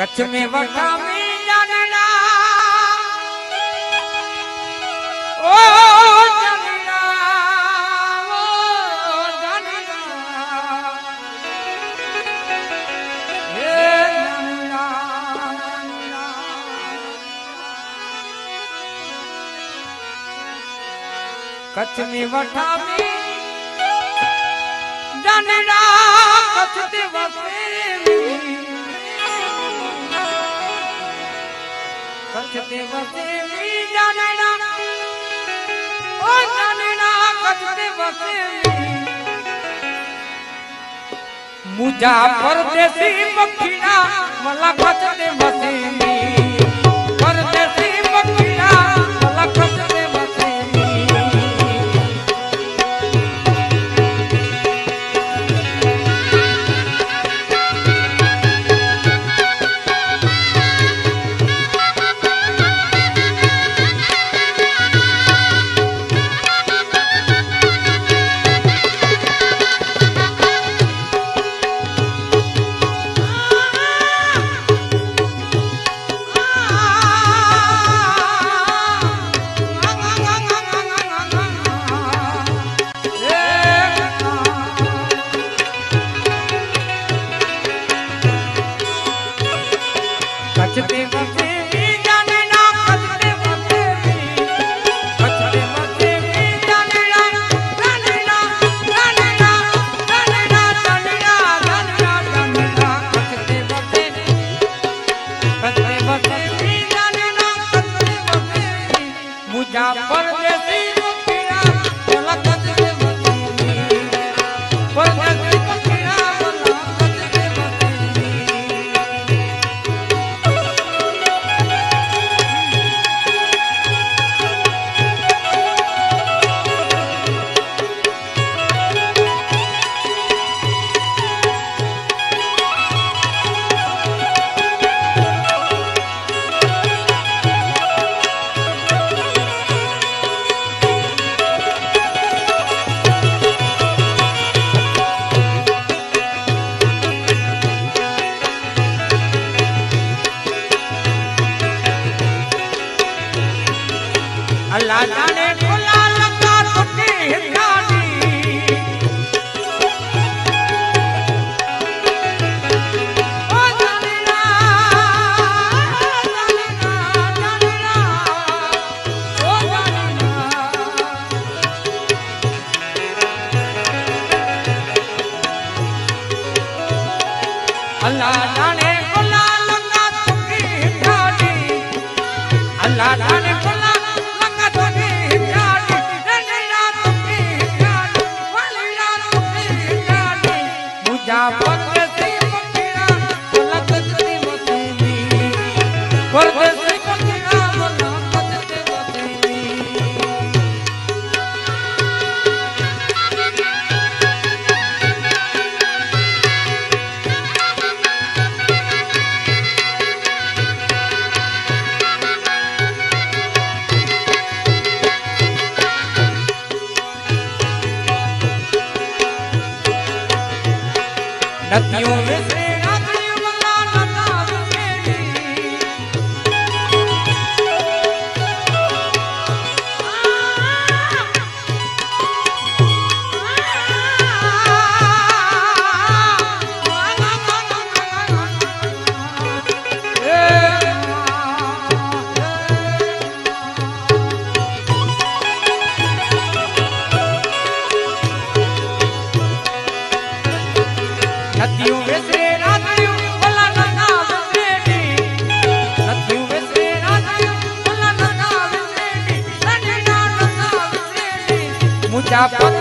કચ્છ મે વખામી જનના ઓ જનના ઓ કચ્છ મે વખામી કચતે વસે બીજા નૈના ઓ નૈના કચતે મુજા પરદેશી મખીના મલા કચતે વસે મુજા પરદેશી અલ્લાહ જાણે ગુલાલ કા તુકી ઠાડી જાણે નથી ya